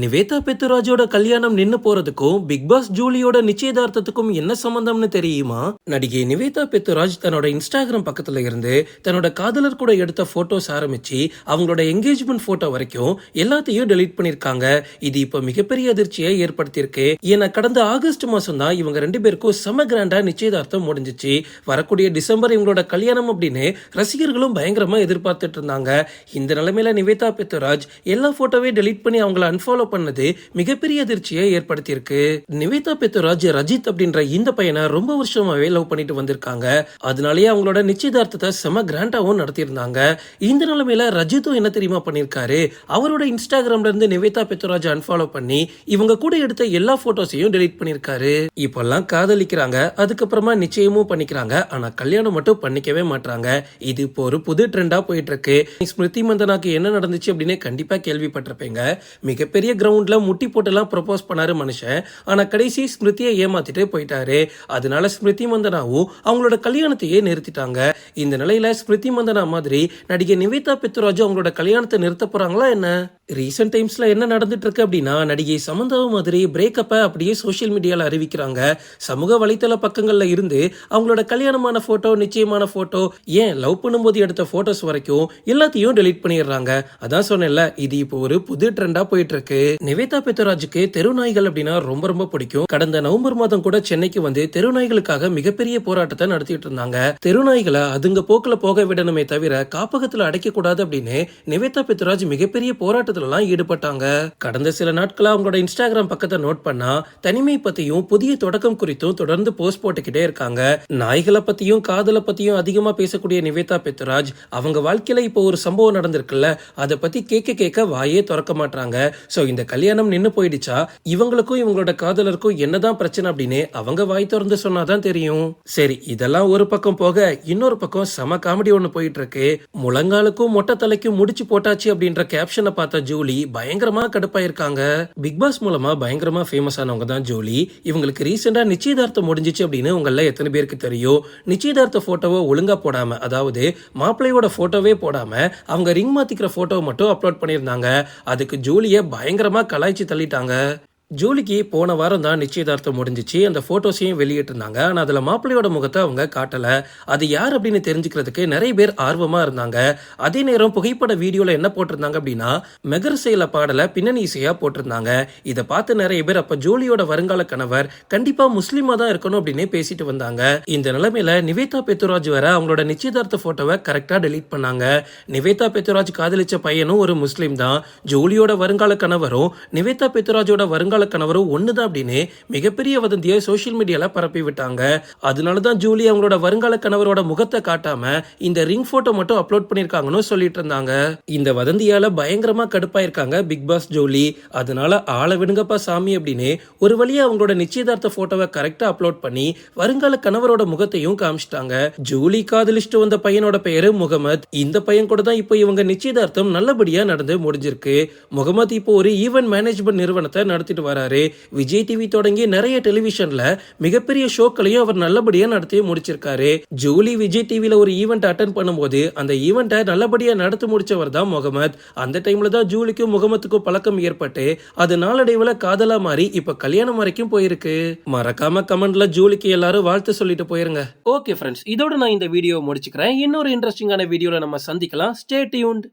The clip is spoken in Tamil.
நிவேதா பெத்துராஜோட கல்யாணம் நின்னு போறதுக்கும் பிக் பாஸ் ஜூலியோட நிச்சயதார்த்தத்துக்கும் என்ன சம்பந்தம்னு தெரியுமா? நடிகை நிவேதா பெத்துராஜ் தன்னோட இன்ஸ்டாகிராம் பக்கத்துல இருந்து தன்னோட காதலர் கூட எடுத்த போட்டோஸ் ஆரம்பிச்சு அவங்களோட என்கேஜ்மெண்ட் போட்டோ வரைக்கும் எல்லாத்தையும் டெலீட் பண்ணிருக்காங்க. இது இப்ப மிகப்பெரிய அதிர்ச்சியை ஏற்படுத்தியிருக்கு. ஏன்னா கடந்த ஆகஸ்ட் மாசம் தான் இவங்க ரெண்டு பேருக்கும் செம கிராண்டா நிச்சயதார்த்தம் முடிஞ்சிச்சு. வரக்கூடிய டிசம்பர் இவங்களோட கல்யாணம் அப்படின்னு ரசிகர்களும் பயங்கரமா எதிர்பார்த்துட்டு இருந்தாங்க. இந்த நிலைமையில நிவேதா பெத்துராஜ் எல்லா போட்டோவே டெலீட் பண்ணி அவங்கள அன்ஃபாலோ பண்ணது மிகப்பெரிய அதிர்ச்சியை ஏற்படுத்தியிருக்கு. நிவேதா பெத்துராஜ் ரஜித் அப்படின்ற இந்த பையனை ரொம்ப வருஷமாவே லவ் பண்ணிட்டு வந்திருக்காங்க. அதனாலேயே அவங்களோட நிச்சயதார்த்தத்தை செம கிராண்டாவும் நடத்தியிருந்தாங்க. இந்த நிலைமையில ரஜித்தும் என்ன தெரியுமா பண்ணிருக்காரு அவரோட இன்ஸ்டாகிராம்ல இருந்து நிவேதா பெத்துராஜ் அன்ஃபாலோ பண்ணி இவங்க கூட எடுத்த எல்லா போட்டோஸையும் டெலீட் பண்ணிருக்காரு இப்பெல்லாம் காதலிக்கிறாங்க. அதுக்கப்புறமா நிச்சயமும் பண்ணிக்கிறாங்க. ஆனா கல்யாணம் மட்டும் பண்ணிக்கவே மாட்டாங்க இது இப்போ ஒரு புது ட்ரெண்டா போயிட்டு இருக்கு. ஸ்மிருதி மந்தனாக்கு என்ன நடந்துச்சு அப்படின்னு கண்டிப்பா கேள்விப்பட்டிருப்பீங்க. மிகப்பெரிய கிரவுண்டில் முட்டி போட்டுலாம் ப்ரொபோஸ் பண்ணாரு மனுஷன். ஆனால் கடைசி ஸ்மிருதியை ஏமாத்திட்டு போயிட்டாரு. அதனால ஸ்மிருதி மந்தனாவும் அவங்களோட கல்யாணத்தையே நிறுத்திட்டாங்க. இந்த நிலையில ஸ்மிருதி மந்தனா மாதிரி நடிகை நிவேதா பெத்துராஜு அவங்களோட கல்யாணத்தை நிறுத்த போறாங்களா என்ன? ரீசெண்ட் டைம்ஸ்ல என்ன நடந்துட்டு இருக்கு அப்படின்னா நடிகை சமந்தாவும் மாதிரி பிரேக்கப்பை அப்படியே சோஷியல் மீடியாவில் அறிவிக்கிறாங்க. சமூக வலைத்தள பக்கங்களில் இருந்து அவங்களோட கல்யாணமான போட்டோ நிச்சயமான போட்டோ ஏன் லவ் பண்ணும்போது எடுத்த போட்டோஸ் வரைக்கும் எல்லாத்தையும் டெலீட் பண்ணிடுறாங்க. அதான் சொன்னேன்ல இது இப்போ ஒரு புது ட்ரெண்டாக போயிட்டு இருக்கு இருக்கு நிவேதா பெத்தராஜுக்கு தெருநாய்கள் அப்படின்னா ரொம்ப ரொம்ப பிடிக்கும். கடந்த நவம்பர் மாதம் கூட சென்னைக்கு வந்து தெருநாய்களுக்காக மிகப்பெரிய போராட்டத்தை நடத்திட்டு இருந்தாங்க. தெருநாய்களை அதுங்க போக்குல போக விடணுமே தவிர காப்பகத்துல அடைக்க கூடாது அப்படின்னு நிவேதா பெத்தராஜ் மிகப்பெரிய போராட்டத்துல எல்லாம் ஈடுபட்டாங்க. கடந்த சில நாட்களா அவங்களோட இன்ஸ்டாகிராம் பக்கத்தை நோட் பண்ணா தனிமை பத்தியும் புதிய தொடக்கம் குறித்தும் தொடர்ந்து போஸ்ட் போட்டுக்கிட்டே இருக்காங்க. நாய்களை பத்தியும் காதலை பத்தியும் அதிகமா பேசக்கூடிய நிவேதா பெத்தராஜ் அவங்க வாழ்க்கையில இப்போ ஒரு சம்பவம் நடந்திருக்குல்ல அதை பத்தி கேட்க கேட்க வாயே திறக்க மாட்டாங்க சோ இந்த கல்யாணம் நின்னு போயிடுச்சா? இவங்களுக்கும் இவங்களோட காதலருக்கும் என்னதான் பிரச்சனை அப்படின்னு அவங்க வாய் திறந்து சொன்னாதான் தெரியும். சரி இதெல்லாம் ஒரு பக்கம் போக இன்னொரு பக்கம் செம காமெடி ஒண்ணு போயிட்டு இருக்கு முழங்காலுக்கும் மொட்டை தலைக்கும் முடிச்சு போட்டாச்சு அப்படின்ற கேப்ஷனை பார்த்த ஜூலி பயங்கரமா கடுப்பாயிருக்காங்க. பிக் பாஸ் மூலமா பயங்கரமா ஃபேமஸ் ஆனவங்க தான் ஜூலி. இவங்களுக்கு ரீசெண்டா நிச்சயதார்த்தம் முடிஞ்சிச்சு அப்படின்னு உங்கள எத்தனை பேருக்கு தெரியும்? நிச்சயதார்த்த போட்டோவை ஒழுங்கா போடாம அதாவது மாப்பிள்ளையோட போட்டோவே போடாம அவங்க ரிங் மாத்திக்கிற போட்டோவை மட்டும் அப்லோட் பண்ணியிருந்தாங்க. அதுக்கு ஜூலியை பயங்கரமாக கலாய்ச்சி தள்ளிட்டாங்க. ஜூலிக்கு போன வாரம் தான் நிச்சயதார்த்தம் முடிஞ்சிச்சு. அந்த ஃபோட்டோஸையும் வெளியிட்டிருந்தாங்க. ஆனால் அதில் மாப்பிள்ளையோட முகத்தை அவங்க காட்டலை. அது யார் அப்படின்னு தெரிஞ்சுக்கிறதுக்கு நிறைய பேர் ஆர்வமாக இருந்தாங்க. அதே நேரம் புகைப்பட வீடியோவில் என்ன போட்டிருந்தாங்க அப்படின்னா மெகர் செயல பாடலை பின்னணி இசையாக போட்டிருந்தாங்க. இதை பார்த்து நிறைய பேர் அப்போ ஜூலியோட வருங்கால கணவர் கண்டிப்பாக முஸ்லீமாக தான் இருக்கணும் அப்படின்னு பேசிட்டு வந்தாங்க. இந்த நிலைமையில நிவேதா பெத்துராஜ் வர அவங்களோட நிச்சயதார்த்த ஃபோட்டோவை கரெக்டாக டெலீட் பண்ணாங்க. நிவேதா பெத்துராஜ் காதலிச்ச பையனும் ஒரு முஸ்லீம் தான். ஜூலியோட வருங்கால கணவரும் நிவேதா பெத்துராஜோட வருங்கால கணவரும் ஒண்ணுதான் அப்படின்னு மிகப்பெரிய வதந்தியை சோஷியல் மீடியால பரப்பி விட்டாங்க. அதனால தான் ஜூலி அவங்களோட வருங்கால கணவரோட முகத்தை காட்டாம இந்த ரிங் போட்டோ மட்டும் அப்லோட் பண்ணிருக்காங்கன்னு சொல்லிட்டு இருந்தாங்க. இந்த வதந்தியால பயங்கரமா கடுப்பாயிருக்காங்க பிக் பாஸ் ஜூலி. அதனால ஆளை விடுங்கப்பா சாமி அப்படின்னு ஒரு வழியா அவங்களோட நிச்சயதார்த்த போட்டோவை கரெக்டா அப்லோட் பண்ணி வருங்கால கணவரோட முகத்தையும் காமிச்சிட்டாங்க. ஜூலி காதலிச்சுட்டு வந்த பையனோட பெயரு முகமது. இந்த பையன் கூட தான் இப்போ இவங்க நிச்சயதார்த்தம் நல்லபடியா நடந்து முடிஞ்சிருக்கு. முகமது இப்போ ஒரு ஈவென்ட் மேனேஜ்மெண்ட் நிறுவனத்தை நடத்திட்டு வராரு. விஜய் டிவி தொடங்கி நிறைய டெலிவிஷன்ல மிகப்பெரிய ஷோக்களையும் அவர் நல்லபடியா நடத்தி முடிச்சிருக்காரு. ஜூலி விஜய் டிவில ஒரு ஈவெண்ட் அட்டன் பண்ணும்போது அந்த ஈவெண்ட்டை நல்லபடியா நடத்தி முடிச்சவர் தான் முகமது. அந்த டைம்ல தான் ஜூலிக்கும் முகமதுக்கும் பழக்கம் ஏற்பட்டு அது நாளடைவுல காதலா மாறி இப்ப கல்யாணம் வரைக்கும் போயிருக்கு. மறக்காம கமெண்ட்ல ஜூலிக்கு எல்லாரும் வாழ்த்து சொல்லிட்டு போயிருங்க. ஓகே ஃப்ரெண்ட்ஸ் இதோட நான் இந்த வீடியோ முடிச்சுக்கிறேன். இன்னொரு இன்ட்ரெஸ்டிங்கான வீடியோல நம்ம சந்திக்கலாம். Stay tuned